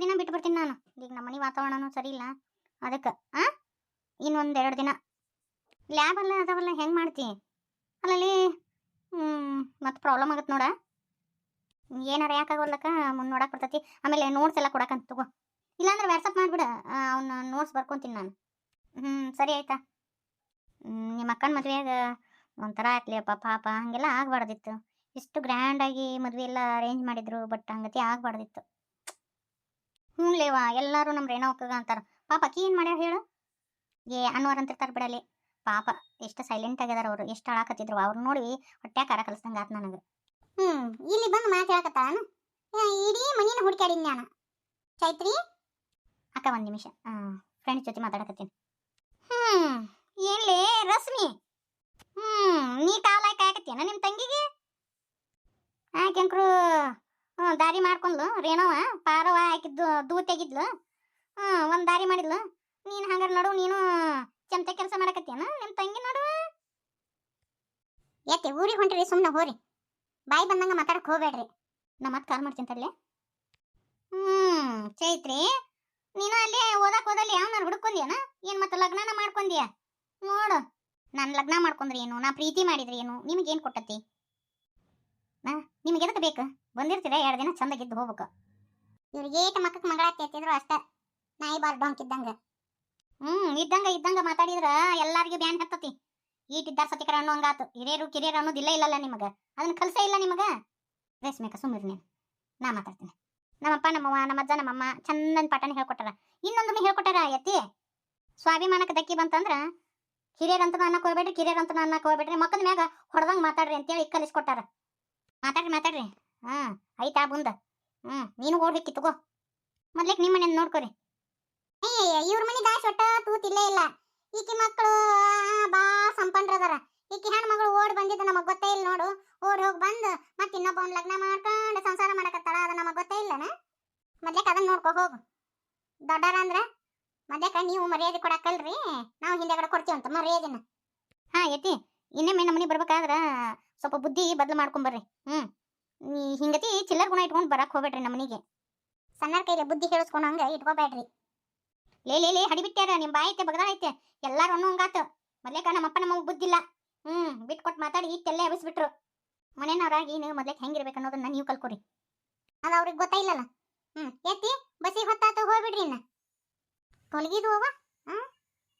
ದಿನ ಬಿಟ್ಟು ಬರ್ತೀನಿ ನಾನು. ಈಗ ನಮ್ಮ ಮನೆ ವಾತಾವರಣನೂ ಸರಿ ಇಲ್ಲ ಅದಕ್ಕೆ, ಆ? ಇನ್ನೊಂದು ಎರಡು ದಿನ. ಲ್ಯಾಬ್ ಅಲ್ಲ ಅದಾವಲ್ಲ, ಹೆಂಗೆ ಮಾಡ್ತಿ? ಅಲ್ಲಲ್ಲಿ ಮತ್ತೆ ಪ್ರಾಬ್ಲಮ್ ಆಗತ್ತೆ ನೋಡ. ಏನಾರ ಯಾಕಾಗೋಲ್ಲಕ್ಕ ಮುಂದೆ ನೋಡಕ್ಕೆ ಬರ್ತೈತಿ. ಆಮೇಲೆ ನೋಟ್ಸ್ ಎಲ್ಲ ಕೊಡಕಂತ ತಗೋ. ಇಲ್ಲಾಂದ್ರೆ ವ್ಯಾಟ್ಸಪ್ ಮಾಡಿಬಿಡ. ಅವ್ನ ನೋಟ್ಸ್ ಬರ್ಕೊಂತೀನಿ ನಾನು. ಹ್ಞೂ ಸರಿ ಆಯ್ತಾ. ನಿಮ್ಮ ಅಕ್ಕನ ಮದುವೆಯಾಗ ಒಂಥರ ಆಯ್ತಲಿಯಪ್ಪ ಪಾಪ. ಹಂಗೆಲ್ಲ ಆಗಬಾರ್ದಿತ್ತು. ಇಷ್ಟು ಗ್ರ್ಯಾಂಡಾಗಿ ಮದುವೆ ಎಲ್ಲ ಅರೇಂಜ್ ಮಾಡಿದ್ರು ಬಟ್ ಹಂಗತಿ ಆಗಬಾರ್ದಿತ್ತು. ಹ್ಞೂ ಲೇವಾ, ಎಲ್ಲರೂ ನಮ್ಮ ರೇಣವಕ್ಕಗ ಅಂತಾರ. ಪಾಪ ಅಕ್ಕಿ ಏನು ಮಾಡ್ಯಾರ ಹೇಳು? ಏ ಅನ್ನೋರ್ ಅಂತಿರ್ತಾರೆ ಬಿಡಲಿ. ಪಾಪ, ಎಷ್ಟು ಸೈಲೆಂಟ್ ಆಗ್ಯದಾರ ಅವರು, ಎಷ್ಟು ಅಳಾಕತ್ತಿದ್ರು. ಅವ್ರು ನೋಡಿ ಹೊಟ್ಟೆ ಕಾರ ಕಲಿಸ್ದಂಗೆ ಆತು ನನಗೆ. ಹ್ಞೂ ಇಲ್ಲಿ ಬಂದು ಮಾತು ಹೇಳಕತ್ತಾಳ ಇಡೀ ಮನಿನ ಹುಡುಕ್ಯಾಡಿನಿ ನಾನು. ಚೈತ್ರಿ? ಅಕ್ಕ ಒಂದು ನಿಮಿಷ. ಫ್ರೆಂಡ್ಸ್ ಜೊತೆ ಮಾತಾಡಕತ್ತೀನಿ. ಹ್ಞೂ ಏನ್ಲೇ, ರಶ್ಮಿ? ಹ್ಞೂ ನೀ ಕಾಲ ಕಾಯಕತ್ತೀನ ನಿಮ್ಮ ತಂಗಿಗೆ? ಆ ಹ್ಞೂ ದಾರಿ ಮಾಡ್ಕೊಂಡ್ಲು. ರೇಣವ ಪಾರವ ಹಾಕಿದ್ದು ದೂ ತೆಗಿದ್ಲು. ಹ್ಞೂ ಒಂದು ದಾರಿ ಮಾಡಿದ್ಲು. ನೀನು ಹಂಗಾರೆ ನಡು, ನೀನು ಚಮಚ ಕೆಲಸ ಮಾಡಕತ್ತೇನ ನಿಮ್ಮ ತಂಗಿ ನಡು ಯಾಕೆ ಊರಿಗೆ ಹೊಂಟ್ರಿ ಸುಮ್ಮನೆ ಹೋರಿ. ಬಾಯಿ ಬಂದಂಗ ಮಾತಾಡಕ್ಕೆ ಹೋಗ್ಬೇಡ್ರಿ. ನಾ ಮತ್ತೆ ಕಾಲ್ ಮಾಡ್ತೀನಿ ತಡ್ಲೆ. ಹ್ಮ್, ಚೈತ್ರಿ, ನೀನು ಅಲ್ಲಿ ಓದಕ್ ಹೋದಲ್ಲಿ, ಯಾವನಾರು ಹುಡ್ಕೊಂದಿಯನ ಏನು ಮತ್ತೆ ಲಗ್ನನ ಮಾಡ್ಕೊಂದಿಯ ನೋಡು. ನಾನು ಲಗ್ನ ಮಾಡ್ಕೊಂಡ್ರಿ ಏನು, ನಾ ಪ್ರೀತಿ ಮಾಡಿದ್ರಿ ಏನು, ನಿಮಗೇನು ಕೊಟ್ಟತಿ? ನಾ, ನಿಮಗೆ ಎದಕ್ಕೆ ಬೇಕು? ಬಂದಿರ್ತೀರ? ಎರಡು ದಿನ ಚಂದಾಗಿದ್ದು ಹೋಗ್ಬೇಕು. ಇವ್ರಿಗೆ ಏಟ ಮಕ್ಕಕ್ಕೆ ಮಗಳ ಎತ್ತಿದ್ರು ಅಷ್ಟ. ನಾಯಿ ಬಾರ್ ಡೊಂಕ್ ಇದ್ದಂಗ. ಹ್ಮ್, ಇದ್ದಂಗ ಇದ್ದಂಗ ಮಾತಾಡಿದ್ರ ಎಲ್ಲಾರ್ಗು ಬ್ಯಾನ್ ಹತ್ತತಿ. ಈಟಿದ್ದಾರ ಸತಿಕರ ಅನ್ನೋ ಹಂಗಾತು ಹಿರಿಯರು, ಕಿರಿಯರು ಅನ್ನೋದಿಲ್ಲ ಇಲ್ಲಲ್ಲ ನಿಮಗ. ಅದನ್ನ ಕಲ್ಸೇ ಇಲ್ಲ ನಿಮಗ? ರೇಷ್ಮೆಕ ಸುಮ್ಮಿರ್ ನೀನು. ನಾ ಮಾತಾಡ್ತೀನಿ. ನಮ್ಮಪ್ಪ ನಮ್ಮವ್ವ ನಮ್ಮಜ್ಜ ನಮ್ಮಮ್ಮ ಚಂದನ್ ಪಾಠನ ಹೇಳ್ಕೊಟ್ಟಾರ. ಇನ್ನೊಂದನ್ನು ಹೇಳ್ಕೊಟ್ಟಾರ ಎತ್ತಿ ಸ್ವಾಭಿಮಾನಕ್ಕೆ ದಕ್ಕಿ ಬಂತಂದ್ರ ಹಿರಿಯರಂತ ಅನ್ನಕ್ಕೆ ಹೋಗ್ಬೇಡ್ರಿ ಕಿರಿಯರಂತ ಅನ್ನಕ್ಕೆ ಹೋಗ್ಬೇಡ್ರಿ. ಮಕ್ಕದ ಮ್ಯಾಗ ಹೊಡೆದಂಗ್ ಮಾತಾಡ್ರಿ ಅಂತೇಳಿ ಕಲಿಸ್ಕೊಟ್ಟಾರ. ಮಾತಾಡ್ರಿ ಮಾತಾಡ್ರಿ. ಹಾ ಐತಾ ಮುಂದ ಹ್ಮ್, ನೀನು ಓಡ್ಬೇಕಿ ತಗೋ. ಮೊದ್ಲೇಕ್ ನಿಮ್ಮ ಮನೇನ ನೋಡ್ಕೊರಿ. ಇವ್ರ ಮನೆ ದಾಸ್ ಒಟ್ಟ ತೂತ್ ಇಲ್ಲೇ ಈಕಿ ಮಕ್ಕಳು ಬಾ ಸಂಪನ್ರದಾರ ಈಕಿ ಹೆಣ್ಮಗಳು ಓಡ್ ಬಂದಿದ್ದು ನಮಗೆ ಗೊತ್ತೇ ಇಲ್ಲ ನೋಡು. ಓಡ್ ಹೋಗಿ ಬಂದು ಮತ್ತೆ ಇನ್ನೊಬ್ಬನ್ ಲಗ್ನ ಮಾಡ್ಕೊಂಡು ಸಂಸಾರ ಮಾಡಕತ್ತಾಳ ಅದು ನಮಗೆ ಗೊತ್ತೇ ಇಲ್ಲನ? ಮೊದ್ಲಕ್ಕೆ ಅದನ್ನ ನೋಡ್ಕೊ ಹೋಗು. ದೊಡ್ಡರ ಅಂದ್ರೆ ಮೊದ್ಲೇಕ ನೀವು ಮರ್ಯಾದೆ ಕೊಡಕ್ಕಲ್ರಿ. ನಾವು ಹಿಂದೆಗಡೆ ಕೊಡ್ತೀವಂತ ಮರ್ಯಾದೆನ. ಹಾ ಎತ್ತಿ ಇನ್ನೊಮ್ಮೆ ನಮ್ಮ ಮನೆ ಬರ್ಬೇಕಾದ್ರ ಸ್ವಲ್ಪ ಬುದ್ಧಿ ಬದ್ಲು ಮಾಡ್ಕೊಂಬರ್ರಿ ಈ ಹಿಂಗತಿ ಚಿಲ್ಲರ್ ಗುಣ ಇಟ್ಕೊಂಡು ಬರಕ್ ಹೋಗ್ಬೇಡ್ರಿ ನಮ್ಮನಿಗೆ ಮನೆಗೆ. ಸಣ್ಣರ ಕೈಲಿ ಬುದ್ಧಿ ಹಂಗೆ ಇಟ್ಕೋಬೇಡ್ರಿ. ಲೇ ಲೇ ಲೇ ಹಡಿಬಿಟ್ಟ್ಯಾರ ನಿಮ್ ಬಾಯಿ ಐತೆ ಬಗದ ಐತೆ, ಎಲ್ಲಾರು ಅನ್ನೋ ಹಂಗಾತು. ಮೊದ್ಲೇಕ ನಮ್ಮಪ್ಪ ನಮಗೆ ಬುದ್ಧಿಲ್ಲ ಹ್ಮ್ ಬಿಟ್ಕೊಟ್ಟು ಮಾತಾಡಿ ಇಟ್ಟೆಲ್ಲ ಎಬ್ಬಿಸ್ಬಿಟ್ರು. ಮನೆನವರಾಗಿ ನೀವು ಮೊದ್ಲೇಕ್ ಹೆಂಗಿರ್ಬೇಕು ಅನ್ನೋದನ್ನ ನೀವು ಕಲ್ಕೊರಿ. ಅದು ಅವ್ರಿಗೆ ಗೊತ್ತಾಯಿಲ್ಲಲ್ಲ ಹ್ಮ್ ಎತ್ತಿ ಬಸ್ಸಿಗೆ ಹೊತ್ತಾತ, ಹೋಗ್ಬಿಡ್ರಿ ಇನ್ನ. ತೊಲಗಿದು ಅವ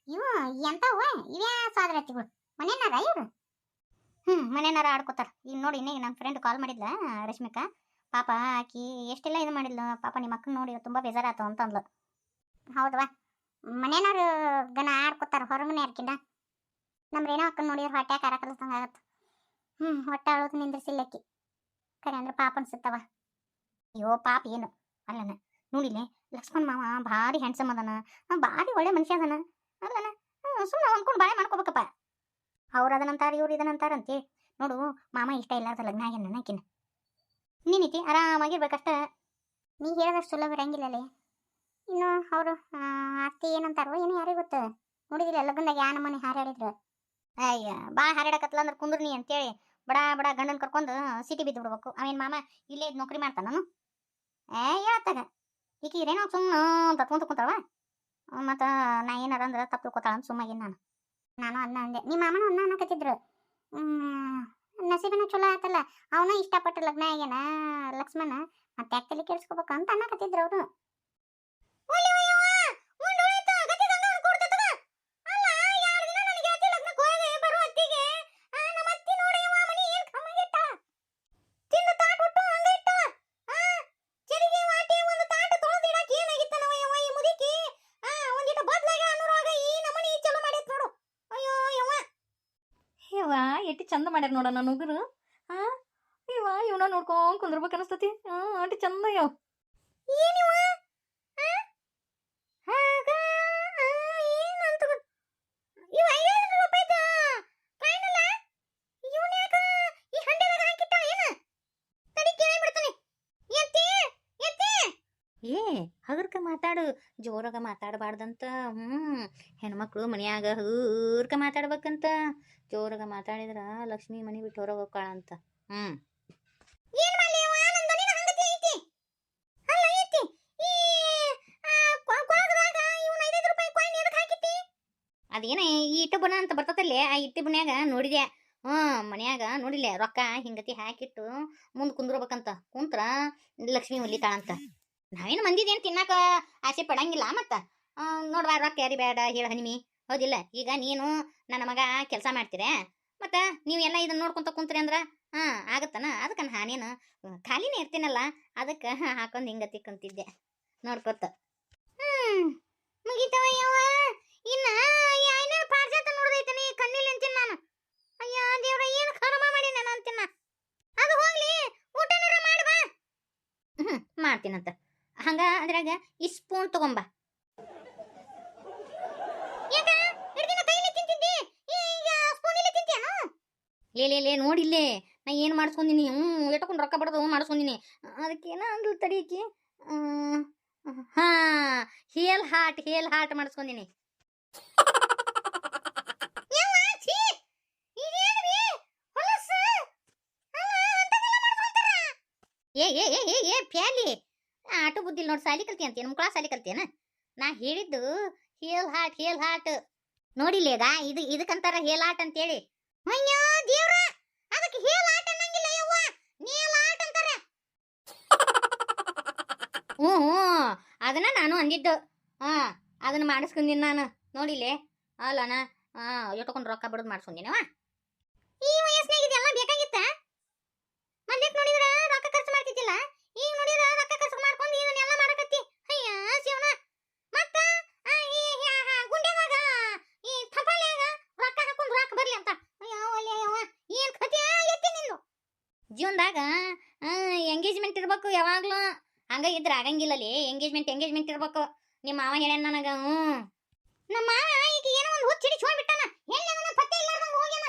ಇವ ಎಂತವ ಇವ್ಯಾ ಸಾದ್ರತಿಗಳು ಮನೆನಾರ ಇವ್ರು? ಹ್ಮ್ ಮನೆನಾರ ಆಡ್ಕೋತಾರ. ಈಗ ನೋಡಿ ಇನ್ನೇ ನನ್ನ ಫ್ರೆಂಡ್ ಕಾಲ್ ಮಾಡಿದ್ಲ, ರಶ್ಮಿಕಾ. ಪಾಪ ಆಕಿ ಎಷ್ಟೆಲ್ಲ ಇದು ಮಾಡಿದ್ಲು, ಪಾಪ ನಿಮ್ಮ ನೋಡಿ ತುಂಬ ಬೇಜಾರಾತು ಅಂತ ಅಂದ್ಲು ಹೌದವಾ ಮನೆಯವ್ರು ಗನ ಆಡ್ಕೋತಾರ ಹೊರಗನೆ ಯಾರ್ಕಿಂದ ನಮ್ಮ ರೇಣು ಅಕ್ಕನ ನೋಡಿದ್ರೆ ಹೊಟ್ಟೆ ಕಾರ ಆಗತ್ತೆ. ಹ್ಞೂ ಹೊಟ್ಟೆ ಅಳೋದು ನಿಂದ್ರಿಸಿಲ್ಲಕ್ಕಿ ಕರೆ ಅಂದ್ರೆ ಪಾಪ ಅನ್ಸುತ್ತವ. ಅಯ್ಯೋ, ಪಾಪ ಏನು? ಅಲ್ಲನ ನೋಡಿಲೆ ಲಕ್ಷ್ಮಣ್ ಮಾವ ಭಾರಿ ಹ್ಯಾಂಡ್ಸಮ್ ಅದನ. ಭಾರಿ ಒಳ್ಳೆ ಮನುಷ್ಯ ಅದನ. ಅಲ್ಲನ ಸುಮ್ಮನೆ ಅಂದ್ಕೊಂಡು ಬಾಳೆ ಮಾಡ್ಕೋಬೇಕಪ್ಪ. ಅವ್ರು ಅದನಂತಾರ ಇವ್ರು ಇದನಂತಾರಂತೆ ನೋಡು, ಮಾಮ ಇಷ್ಟ ಇಲ್ಲಾರ್ದ ಲಗ್ನ ಆಗ್ಯಾನ ನನಕಿನ ನೀನೈತಿ, ಆರಾಮಾಗಿರ್ಬೇಕಷ್ಟ. ನೀ ಹೇಳದಷ್ಟು ಸುಲಭ ಇರಂಗಿಲ್ಲಲೇ. ಇನ್ನು ಅವರು ಅತ್ತಿ ಏನಂತಾರೋ ಏನು ಯಾರಿಗೆ ಗೊತ್ತ. ನೋಡಿದಿಲ್ಲ, ಲಗ್ನದಾಗ ಯಾ ನಮ್ಮನೆ ಹಾರಾಡಿದ್ರು ಅಯ್ಯ ಬಾ ಹಾರಾಡಕತ್ಲ ಅಂದ್ರೆ ಕುಂದ್ರ ನೀ ಅಂತೇಳಿ ಬಡ ಬಡ ಗಂಡನ ಕರ್ಕೊಂಡು ಸಿಟಿ ಬಿದ್ದು ಬಿಡ್ಬೇಕು ಅವೇನ್ ಮಾಮ, ಇಲ್ಲೇ ನೌಕರಿ ಮಾಡ್ತಾನ ಏ ಹೇಳ್ತಾಗ ಈಗ ಇರೇನೋ ಸುಮ್ಮನೆ ತತ್ಕೊಂತ ಕುಂತಾವ ಮತ್ತು ನಾ ಏನಾರ ಅಂದ್ರೆ ತಪ್ಪು ಕೊತ್ತಾಳ ಅಂತ ಸುಮ್ಮಾಗಿನ ನಾನು. ನಾನು ಅದನ್ನ ಅಂದೆ. ನಿಮ್ಮ ಮಾಮನ ಅನ್ನ ಅನ್ನಕತ್ತಿದ್ರು. ನಸೀಬನ ಚಲೋ ಆತಲ್ಲ. ಅವನ ಇಷ್ಟಪಟ್ಟು ಲಗ್ನ ಆಗ್ಯಾನ ಲಕ್ಷ್ಮಣ. ಮತ್ತೆ ಯಾಕೆ ತಲೆ ಕೆಡಿಸ್ಕೋಬೇಕು ಅಂತ ಅನ್ನಕತ್ತಿದ್ರು ಅವರು ಚಂದ ಮಾಡ್ಯಾರ ನೋಡ ನನ್ನ ಹುಡುಗರು ಹಾ ಇವ ಇವನ ನೋಡ್ಕೊಂಡ್ ಕುಂದ್ರಬೇಕು ಅನಸ್ತತಿ. ಹಾ ಆಂಟಿ ಚಂದ ಅಯ್ಯವ ಏ, ಹಗರ್ಕ ಮಾತಾಡು. ಜೋರಾಗ ಮಾತಾಡಬಾರ್ದಂತ ಹ್ಞೂ ಹೆಣ್ಮಕ್ಳು ಮನೆಯಾಗ ಹಗರ್ಕ ಮಾತಾಡ್ಬೇಕಂತ. ಜೋರಾಗ ಮಾತಾಡಿದ್ರ ಲಕ್ಷ್ಮಿ ಮನೆ ಬಿಟ್ಟು ಹೊರಗೆ ಹೋಗ್ಕಾಳಂತ. ಹ್ಞೂ ಅದೇನೇ ಈ ಇಟ್ಟು ಬುಣ ಅಂತ ಬರ್ತದಲ್ಲಿ ಆ ಇಟ್ಟಿ ಇಟ್ಟಿಬನ್ಯಾಗ ನೋಡಿದೆ. ಹ್ಞೂ ಮನ್ಯಾಗ ನೋಡಿಲ್ಲ, ರೊಕ್ಕ ಹಿಂಗತಿ ಹಾಕಿಟ್ಟು ಮುಂದೆ ಕುಂದ್ರಬೇಕಂತ. ಕುಂತ್ರ ಲಕ್ಷ್ಮಿ ಹೊಲಿತಾಳಂತ ನಾವೇನು ಮಂದಿದೇನು ತಿನ್ನಾಕ ಆಸೆ ಪಡಂಗಿಲ್ಲ ಮತ್ತ? ನೋಡ್ವಾ ರೊಕ್ಕ ಯಾರಿ ಬೇಡ ಹೇಳ ಹನಿಮಿ. ಹೌದಿಲ್ಲ, ಈಗ ನೀನು ನನ್ನ ಮಗ ಕೆಲಸ ಮಾಡ್ತೀರ? ಮತ್ತ ನೀವು ಎಲ್ಲ ಇದನ್ನ ನೋಡ್ಕೊಂತ ಕುಂತ್ರಿ ಅಂದ್ರ? ಹಾ, ಆಗತ್ತನ? ಅದಕ್ಕ ನಾನೇನು ಖಾಲಿನೇ ಇರ್ತೀನಲ್ಲ, ಅದಕ್ಕ ಹಾಕೊಂಡು ಹಿಂಗತಿ ಕುಂತಿದ್ದೆ. ನೋಡ್ಕೊತ ಹ್ಮ್ ಮುಗಿತವ ಯವ್ವ ಇನ್ನ ಯಾಯ್ನ ಪಾರ್ಜಾತ ನೋಡ್ದೈತನಿ ಕಣ್ಣಿಲ್ಲಿ ಅಂತೀನಿ ನಾನು. ಅಯ್ಯೋ, ದೇವ್ರ, ಏನು ಕರ್ಮ ಮಾಡಿ ನಾನು ಅಂತೀನ ಅದು ಹೋಗ್ಲಿ, ಊಟನಾರ ಮಾಡಿ ಬಾ. ಹ್ಞೂ ಮಾಡ್ತೀನಂತ. ಹಂಗ ಅದ್ರಾಗ ಈ ಸ್ಪೂನ್ ತಗೊಂಬ. ಲೇ ಲೇ ನೋಡಿಲ್ಲೇ ನಾ ಏನು ಮಾಡಿಸ್ಕೊಂಡಿನಿ ಹ್ಞೂ ಎಟ್ಕೊಂಡು ರೊಕ್ಕ ಬಡದು ಮಾಡಿಸ್ಕೊಂಡಿನಿ ಅದಕ್ಕೇನ ಅಂದ್ಲು ತಡೀಕಿ ಹಾ ಹೇಲ್ ಹಾಟ್ ಹೇಲ್ ಹಾಟ್ ಮಾಡಿಸ್ಕೊಂಡಿನಿ ಏ ಏ ಏ ಏ, ಪ್ಯಾಲಿ. ಆಟೋ ಬುದ್ಧಿಲ್ ನೋಡಿ ಸಾಲಿ ಕಲ್ತಿ ಅಂತೀಯ ನಮ್ಮ ಕ್ಲಾಸ್ ಸಾಲಿ ಕಲ್ತಿಯನ? ನಾ ಹೇಳಿದ್ದು ಹೇಲ್ ಹಾಟ್ ಹೇಲ್ ಹಾಟ್ ನೋಡಿಲ್ಲೇಗ ಇದು, ಇದಕ್ಕಂತಾರ ಹೇಲ್ ಹಾಟ್ ಅಂತೇಳಿ. ಅಯ್ಯೋ ದೇವ್ರ, ಅದಕ್ಕೆ ಹೇಲ್ ಅನ್ನಂಗಿಲ್ಲ ಯವ್ವ. ನೀಲ್ ಹಾಟ್ ಅಂತಾರ. ಹ್ಞೂ ಹ್ಞೂ ಅದನ್ನ ನಾನು ಅಂದಿದ್ದು. ಹಾ ಅದನ್ನ ಮಾಡಿಸ್ಕೊಂಡಿನಿ ನಾನು. ನೋಡಿಲೆ ಅಲ್ಲನ ಹಾ ಇಟ್ಕೊಂಡು ರೊಕ್ಕ ಬಿಡೋದು ಮಾಡಿಸ್ಕೊಂಡಿನವ ಈ ವಯಸ್ಸಿನಾಗ ಇದೆಲ್ಲ ಬೇಕಾಗಿತ್ತ ಮೊದ್ಲೇಕ್ ನೋಡಿದ್ರ ರೊಕ್ಕ ಖರ್ಚು ಮಾಡ್ತಿದ್ದಿಲ್ಲ ಈಗ ನೋಡಿದ್ರ ರೊಕ್ಕ ಖರ್ಚು ಮಾಡ್ಕೊಂಡು ಇದನ್ನೆಲ್ಲ ಮಾಡಕತ್ತಿ ಅಯ್ಯ ಶಿವನ ಮತ್ತ ಆ, ಈ ಹ್ಯಾ- ಹ್ಯಾ ಗುಂಡ್ಯಾಗ ಈ ಥಪಾಲ್ಯಾಗ ರೊಕ್ಕ ಹಾಕೊಂಡು ರೊಕ್ಕ ಬರ್ಲಿ ಅಂತ ಅಯ್ಯೋ ಒಲ್ಲೆ ಯವ್ವ ಏನ್ ಕತೆ ಎತ್ತಿ ನಿಂದು ಜೀವನದಾಗ ಎಂಗೇಜ್ಮೆಂಟ್ ಇರ್ಬೇಕು ಯಾವಾಗಲೂ. ಹಂಗ ಇದ್ರೆ ಆಗಂಗಿಲ್ಲಲಿ ಎಂಗೇಜ್ಮೆಂಟ್ ಎಂಗೇಜ್ಮೆಂಟ್ ಇರ್ಬೇಕು. ನಿಮ್ಮ ಮಾವ ಹೇಳ್ಯಾನ ನನಗ, ಹ್ಞೂ. ನಮ್ಮ ಮಾವ ಈಗ ಏನೋ ಒಂದು ಹುಚ್ಚಿ ಹಿಡಿಸ್ಕೊಂಡ್ ಬಿಟ್ಟಾನ ಎಲ್ಲಿ ಅದನ್ನ ಪತ್ತೆ ಇಲ್ಲಾರ್ದಂಗ ಹೋಗ್ಯಾನ.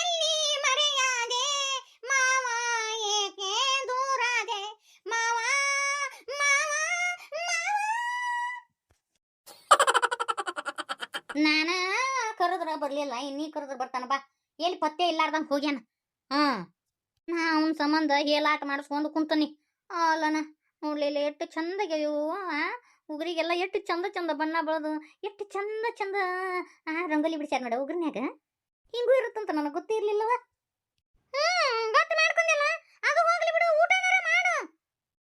ಎಲ್ಲಿ ಮರೆಯಾದೆ? ಮಾವ ಏಕೆ ದೂರಾದೆ? ಮಾವ ಮಾವ ಮಾವ. ನಾನ ಕರೆದ್ರ ಬರ್ಲಿಲ್ಲ, ಇನ್ನೀ ಕರೆದ್ರ ಬರ್ತಾನ ಬಾ. ಎಲ್ಲಿ ಪತ್ತೆ ಇಲ್ಲಾರ್ದಂಗ ಹೋಗ್ಯಾನ? ಹಾ ನಾ ಅವನ ಸಂಬಂಧ ಹೇಲಾಟ ಮಾಡಿಸ್ಕೊಂಡು ಕುಂತನಿ. ಅಲ್ಲನ ನೋಡ್ಲಿಲ್ಲ ಎಷ್ಟು ಚಂದಾಗ್ಯಾವು ಉಗುರಿಗೆಲ್ಲ ಎಷ್ಟು ಚಂದ ಚಂದ ಬಣ್ಣ ಬಳದು, ಎಷ್ಟು ಚಂದ ಚಂದ, ಆ, ರಂಗೋಲಿ ಬಿಡಿಸ್ಯಾರ ನೋಡ ಉಗ್ರನ್ಯಾಗ. ಹಿಂಗೂ ಇರುತ್ತಂತ ನನಗೆ ಗೊತ್ತಿರ್ಲಿಲ್ಲವ.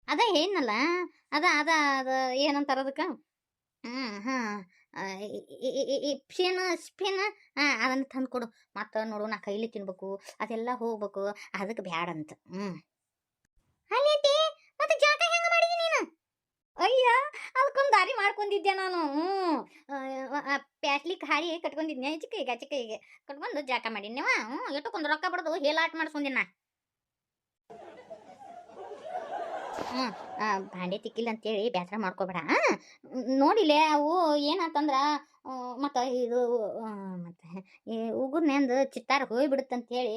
ಅದು ಏನಲ್ಲ. ಅದ ಅದ ಅದ ಏನಂತಾರ ಅದಕ್ಕೆ? ಹ್ಮ್ ಹ್ಮ್. ಸ್ಪಿನ್ ಸ್ಪಿನ್ ಅದನ್ನು ತಂದು ಕೊಡು ಮತ್ತು ನೋಡು, ನಾ ಕೈಲಿ ತಿನ್ಬೇಕು, ಅದೆಲ್ಲ ಹೋಗ್ಬೇಕು, ಅದಕ್ಕೆ ಬ್ಯಾಡಂತ ಹ್ಞೂ ಹ್ಮ್. ಅಲ್ಲೇಟಿ ಮತ್ತೆ ಹೆಂಗೆ ಮಾಡಿದಿ ನೀನು? ಅಯ್ಯ, ಅದಕ್ಕೊಂದು ದಾರಿ ಮಾಡ್ಕೊಂಡಿದ್ದೆ ನಾನು. ಪ್ಯಾಸ್ಲಿಕ್ ಹಾರಿ ಕಟ್ಕೊಂಡಿದ್ದೆ ಚಿಕ್ಕ ಚಿಕ್ಕ ಕಟ್ಕೊಂಡು ಜಾಕ ಹ್ಞೂ ಎಷ್ಟಕ್ಕೊಂದು ರೊಕ್ಕ ಬಡ್ದು, ಹೇಲಾಟ್ ಮಾಡಿಸ್ಕೊಂಡಿನ ಹ್ಞೂ ಭಾಂಡೆ ತಿಕ್ಕಿಲ್ಲ ಅಂತೇಳಿ ಬೇಸರ ಮಾಡ್ಕೋಬೇಡ ನೋಡಿಲೆ ಅವು ಏನಂತಂದ್ರ ಮತ್ತು ಇದು ಮತ್ತು ಈ ಉಗುರ್ನೆಂದು ಚಿತ್ತಾರ ಹೇಳಿ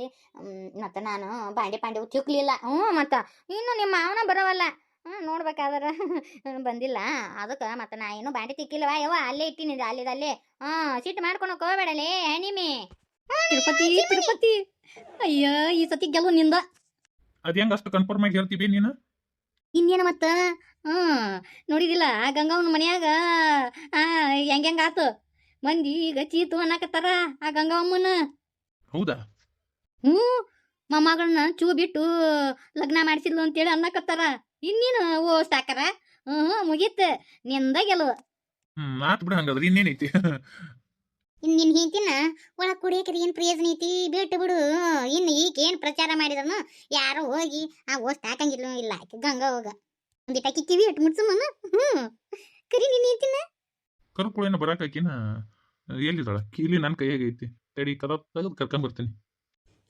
ಮತ್ತು ನಾನು ಬಾಂಡೆ ಪಾಂಡೆ ತಿಕ್ಲಿಲ್ಲ. ಹ್ಞೂ ಮತ್ತು ಇನ್ನು ನಿಮ್ಮ ಮಾವನ ಬರೋವಲ್ಲ. ಹ್ಞೂ ನೋಡ್ಬೇಕಾದ್ರೆ ಬಂದಿಲ್ಲ. ಅದಕ್ಕೆ ಮತ್ತು ನಾ ಏನು ಬಾಂಡೆ ತಿಕ್ಕಿಲ್ಲವ ಯವ್ವ ಅಲ್ಲೇ ಇಟ್ಟಿನಿದೆ ಅಲ್ಲಿದ ಅಲ್ಲೇ. ಹಾಂ ಸಿಟ್ಟು ಮಾಡ್ಕೊಂಡು ಹೋಗ್ಬೇಡಲೇ ಹಣಿಮೆ. ತಿರುಪತಿ ತಿರುಪತಿ. ಅಯ್ಯ ಈ ಸತಿ ಗೆಲುವು ನಿಂದ. ಅದು ಹೆಂಗ್ ಅಷ್ಟು ಕನ್ಫರ್ಮ್ ಆಗಿ ಹೇಳ್ತೀವಿ ನೀನು? ಇನ್ನೇನು ಮತ್ತ? ಹ್ಮ್ ನೋಡಿದಿಲ್ಲ ಆ ಗಂಗಾವನ ಮನ್ಯಾಗ ಆ ಹೆಂಗ್ ಹೆಂಗ್ ಆತು? ಮಂದಿ ಈಗ ಚೀತು ಅನ್ನಕತ್ತಾರ ಆ ಗಂಗಾವಮ್ಮನ. ಹೌದಾ? ಹ್ಞೂ ಮೊಮ್ಮಗಳನ್ನ ಚೂ ಬಿಟ್ಟು ಲಗ್ನ ಮಾಡಿಸಿದ್ಲು ಅಂತೇಳಿ ಅನ್ನಕತ್ತಾರ. ಇನ್ನೇನು ಓ ಸಾಕರ ಹ್ಞೂ ಮುಗೀತು ನಿಂದ ಗೆಲುವ ಹ್ಮ್ ಆತ್ ಬಿಡ ಹಂಗಾದ್ರೆ ಇನ್ನೇನೈತಿ? ಇನ್ ನಿನ್ನ ಹಿಂತಿನ ಒಳಗ್ ಕುಡಿಯಕ್ರಿ ಏನ್ ಪ್ರಯೋಜನ ಐತಿ? ಬಿಟ್ಟು ಬಿಡು. ಇನ್ನು ಈಗ ಏನ್ ಪ್ರಚಾರ ಮಾಡಿದನು ಯಾರು ಹೋಗಿ ಆ ಓಸ್ಟ್ ಹಾಕಂಗಿಲ್ಲ ಇಲ್ಲ ಆಕಿ ಗಂಗಾ ಹೋಗ. ಒಂದಿಟ ಆಕಿ ಕಿವಿ ಇಟ್ಟು ಮುಟ್ಸಮ್ಮನ ಹ್ಮ್. ಕರಿ ನಿನ್ ಹಿಂತಿನ ಕರ್ಕುಳೇನ ಬರಾಕ ಆಕಿನ. ಎಲ್ಲಿದಾಳ ಕೀಲಿ ನನ್ನ ಕೈಯಾಗ ಐತಿ. ತಡಿ ಕದ ತೆಗೆದು ಕರ್ಕೊಂಡ್ ಬರ್ತೀನಿ.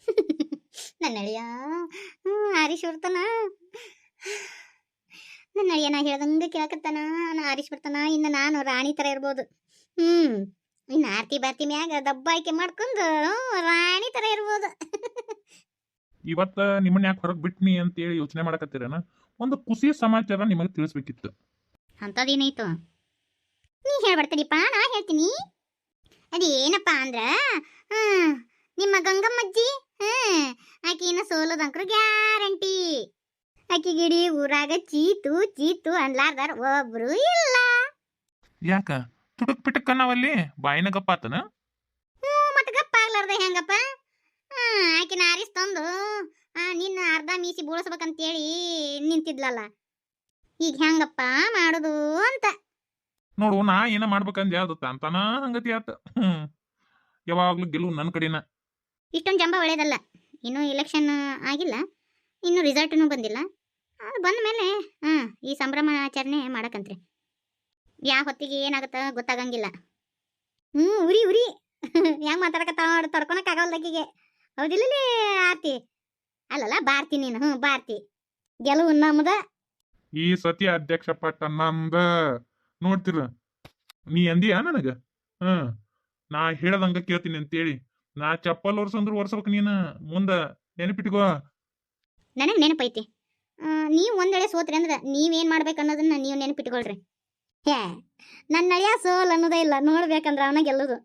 ನನ್ನ ಅಳಿಯ. ಹರೀಶ್ ಬರ್ತಾನ. ನನ್ನ ಅಳಿಯ ನಾ ಹೇಳ್ದಂಗ ಕೇಳಕತ್ತಾನ. ನಾ ಆರೀಶ್ ಬರ್ತಾನ. ಇನ್ನು ನಾನು ರಾಣಿ ತರ ಇರ್ಬೋದು. ಹ್ಮ್. ಇನ್ನು ಆರ್ತಿ ಬಾರ್ತಿ ಮ್ಯಾಗ ದಬ್ಬಾಯ್ಕೆ ಮಾಡ್ಕೊಂಡು ರಾಣಿ ತರ ಇರ್ಬೋದು. ಇವತ್ತ ನಿಮ್ಮನ್ನ ಯಾಕೆ ಹೊರಗೆ ಬಿಟ್ನಿ ಅಂತೇಳಿ ಯೋಚನೆ ಮಾಡಕತ್ತೀರೇನ? ಒಂದು ಖುಷಿ ಸಮಾಚಾರ ನಿಮಗೆ ತಿಳಿಸ್ಬೇಕಿತ್ತು. ಅಂಥದ್ದೇನಾಯ್ತು? ನೀ ಹೇಳ್ಬರ್ತೀನಿಪ್ಪ ನಾ ಹೇಳ್ತೀನಿ. ಅದೇನಪ್ಪ ಅಂದ್ರ ಹ್ಮ್ ನಿಮ್ಮ ಗಂಗಮ್ಮಜ್ಜಿ ಹ್ಮ್ ಆಕಿನ ಸೋಲೋದಂಕ್ರು ಗ್ಯಾರಂಟಿ. ಆಕಿ ಗಿಡಿ ಊರಾಗ ಚೀತು ಚೀತು ಅನ್ಲಾರ್ದಾರ ಒಬ್ರು ಇಲ್ಲ. ಯಾಕ? ತುಡುಕ್ ಪಿಟಕ್ ಅನ್ನವಲ್ಲಿ ಬಾಯಿನ ಗಪ್ಪಾತನ? ಹ್ಞೂ ಮತ್ತೆ ಗಪ್ಪ ಆಗ್ಲಾರ್ದೆ ಹೆಂಗಪ್ಪ ಆಕಿನ ಆರಿಸ್ ತಂದು ನಿನ್ನ ಅರ್ಧ ಮೀಸಿ ಬೋಳಿಸ್ಬೇಕಂತೇಳಿ ನಿಂತಿದ್ಲಲ್ಲ. ಈಗ ಹೆಂಗಪ್ಪ ಮಾಡುದು ಅಂತ. ನೋಡು ನಾ ಏನ ಮಾಡ್ಬೇಕಂದ್ ಯಾವ್ದು ತಾನ ಹಂಗತಿ ಆತ. ಹ್ಮ್ ಯಾವಾಗ್ಲೂ ಗೆಲುವು ನನ್ನ ಕಡೆನ. ಇಷ್ಟೊಂದು ಜಂಬ ಒಳ್ಳೇದಲ್ಲ. ಇನ್ನೂ ಇಲೆಕ್ಷನ್ ಆಗಿಲ್ಲ. ಇನ್ನೂ ರಿಸಲ್ಟ್ನೂ ಬಂದಿಲ್ಲ. ಅದು ಬಂದ ಮೇಲೆ ಹಾಂ ಈ ಸಂಭ್ರಮಾಚರಣೆ ಮಾಡಕಂತ್ರಿ. ಯಾವ ಹೊತ್ತಿಗೆ ಏನಾಗುತ್ತ ಗೊತ್ತಾಗಂಗಿಲ್ಲ. ಹ್ಞೂ ಉರಿ ಉರಿ. ಹೆಂಗೆ ಮಾತಾಡಕತ್ತ ತಡ್ಕೊಳಕ್ಕಾಗಲ್ದಾಕಿಗೆ ಹೌದಿಲ್ಲ ಆರ್ತಿ? ಅಲ್ಲಲ್ಲ ಬಾರ್ತಿ ನೀನು. ಹ್ಞೂ ಬಾರ್ತಿ. ಗೆಲುವು ನಮ್ದ. ಈ ಸತಿ ಅಧ್ಯಕ್ಷ ಪಟ್ಟ ನಮ್ದ ನೋಡ್ತಿರ? ನೀ ಅಂದಿಯಾ ನನಗ? ಹ್ಮ್. ನಾ ಹೇಳದಂಗ ಕೇಳ್ತೀನಿ ಅಂತೇಳಿ. ನಾ ಚಪ್ಪಲ್ ಒರ್ಸಂದ್ರು ಒರ್ಸ್ಬೇಕು ನೀನ. ಮುಂದ ನೆನಪಿಟ್ಕೋ. ನನಗೆ ನೆನಪೈತಿ. ನೀವು ಒಂದೇಳೆ ಸೋತ್ರಿ ಅಂದ್ರೆ ನೀವೇನ್ ಮಾಡ್ಬೇಕು ಅನ್ನೋದನ್ನ ನೀವು ನೆನಪಿಟ್ಕೊಳ್ರಿ. ಹೇ ನನ್ನ ಅಳಿಯ ಸೋಲ್ ಅನ್ನೋದೇ ಇಲ್ಲ. ನೋಡ್ಬೇಕಂದ್ರೆ ಅವನ ಗೆಲ್ಲೋದು